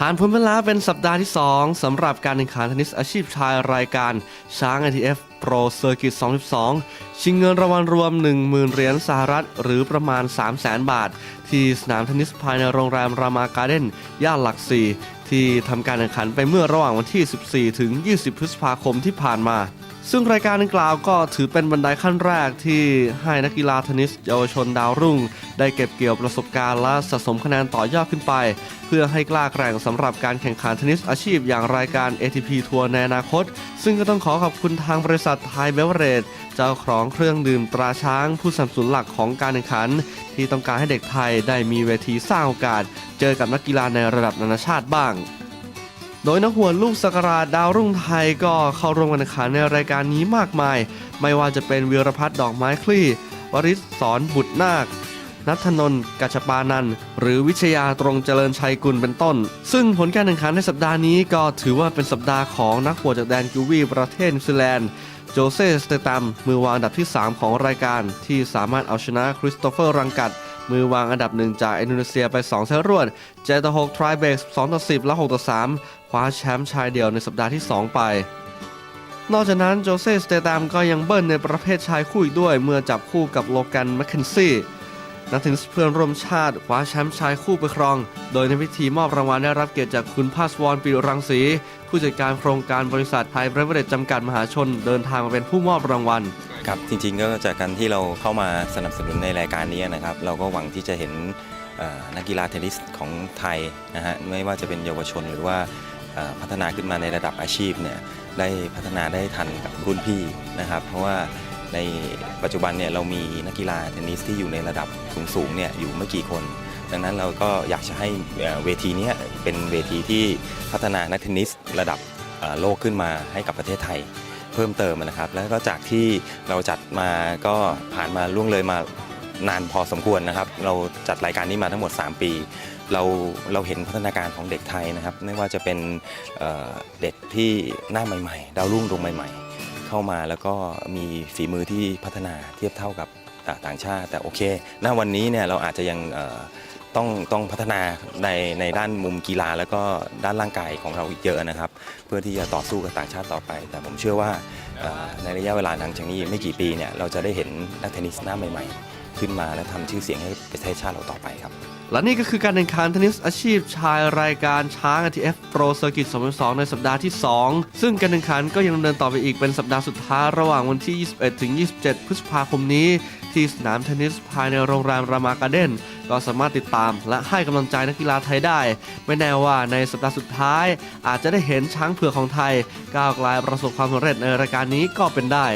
ผ่านพ้นไปแล้วเป็นสัปดาห์ที่ 2สำหรับการแข่งขันเทนนิสอาชีพชายรายการช้าง ITF Pro Circuit 22 ชิงเงินรางวัลรวม 10,000 เหรียญสหรัฐ หรือประมาณ 300,000 บาท ที่สนามเทนนิสภายในโรงแรมรามาการ์เด้นย่านหลักสี่ที่ทำการแข่งขันไปเมื่อระหว่างวันที่ 14 ถึง 20 พฤษภาคมที่ผ่านมา ซึ่งรายการดังกล่าวก็ถือเป็นบันไดขั้นแรกที่ให้นักกีฬาเทนนิสเยาวชนดาวรุ่ง ได้เก็บเกี่ยวประสบการณ์และสะสมคะแนนต่อยอดขึ้นไป เพื่อให้กล้าแกร่งสำหรับการแข่งขันเทนนิสอาชีพอย่างรายการ ATP ทัวร์ในอนาคต ซึ่งก็ต้องขอขอบคุณทางบริษัทไทยเบเวอเรจเจ้าของเครื่องดื่มตราช้าง ผู้สนับสนุนหลักของการแข่งขัน ที่ต้องการให้เด็กไทยได้มีเวทีสร้างโอกาส เจอกับนักกีฬาในระดับนานาชาติบ้าง โดยนักหัวลูกสกราชดาวรุ่งไทยก็เข้าร่วมการแข่งขันในรายการนี้มากมาย ไม่ว่าจะเป็นวีรพัฒน์ดอกไม้คลี่ วริศสอนบุตรนาคนัทนนท์กัจจปานันหรือวิชยาตรงเจริญชัยกุลเป็นต้น ซึ่งผลการแข่งขันในสัปดาห์นี้ก็ถือว่าเป็นสัปดาห์ของนักหัวจากแดนกิวีประเทศนิวซีแลนด์โจเซสเตตัมมือวางอันดับที่ 3 ของรายการที่สามารถเอาชนะคริสโตเฟอร์รังกัด มือวางอันดับหนึ่งจากอินโดนีเซียไป 2เซตรวดเจต่อ6ทรายเบก2ต่อ10 และ6ต่อ3คว้าแชมป์ชายเดี่ยวในสัปดาห์ที่ 2 ไป นอกจากนั้นโจเซสเตตามก็ยังเบิ้ลในประเภทชายคู่อีกด้วย เมื่อจับคู่กับโลแกนแมคเคนซี่ นักเทนนิสเพื่อนร่วมชาติคว้าแชมป์ชายคู่ไปครอง โดยในพิธีมอบรางวัลได้รับเกียรติจากคุณภาสวรปิรังสี ผู้จัดการโครงการบริษัทไทยเบรเวอเรจจำกัดมหาชน เดินทางมาเป็นผู้มอบรางวัลครับจริงๆก็จากการที่เราเข้ามาสนับสนุนในรายการนี้นะครับ เราก็หวังที่จะเห็นนักกีฬาเทนนิสของไทยนะฮะไม่ว่าจะเป็นเยาวชนหรือว่าพัฒนาขึ้นมาในระดับอาชีพเนี่ยได้พัฒนาได้ทันกับรุ่นพี่นะครับ เพราะว่า ในปัจจุบันเนี่ยเรามีนักกีฬาเทนนิสที่อยู่ในระดับสูงๆเนี่ยอยู่ไม่กี่คน ดังนั้นเราก็อยากจะให้เวทีนี้เป็นเวทีที่พัฒนานักเทนนิสระดับโลกขึ้นมาให้กับประเทศไทยเพิ่มเติมนะครับ แล้วก็จากที่เราจัดมาก็ผ่านมาล่วงเลยมานานพอสมควรนะครับ เราจัดรายการนี้มาทั้งหมด 3 ปี เราเราเห็นพัฒนาการของเด็กไทยนะครับไม่ว่าจะเป็นเอ่อเด็กที่หน้าใหม่ ๆ ดาวรุ่งดวงใหม่ ๆ เข้ามาแล้วก็มีฝีมือที่พัฒนาเทียบเท่ากับต่างชาติ แต่โอเคณวันนี้เนี่ยเราอาจจะยังต้องต้องพัฒนาในในด้านมุมกีฬาแล้วก็ด้านร่างกายของเราอีกเยอะนะครับ เพื่อที่จะต่อสู้กับต่างชาติต่อไป แต่ผมเชื่อว่าในระยะเวลาหลังจากนี้ไม่กี่ปีเนี่ยเราจะได้เห็นนักเทนนิสหน้าใหม่ ๆ ขึ้นมาและทำชื่อเสียงให้ประเทศชาติเราต่อไปครับ และนี่ก็คือการแข่งขันเทนนิสอาชีพชายรายการช้าง ITF Pro Circuit 2012ในสัปดาห์ที่ 2 ซึ่งการแข่งขันก็ยังดำเนินต่อไปอีกเป็นสัปดาห์สุดท้ายระหว่างวันที่ 21 ถึง 27 พฤษภาคมนี้ ที่สนามเทนนิสภายในโรงแรมรามาการ์เด้นก็สามารถติดตามและให้กำลังใจนักกีฬาไทยได้ ไม่แน่ว่าในสัปดาห์สุดท้าย อาจจะได้เห็นช้างเผือกของไทย ก้าวไกลประสบความสำเร็จในรายการนี้ก็เป็นได้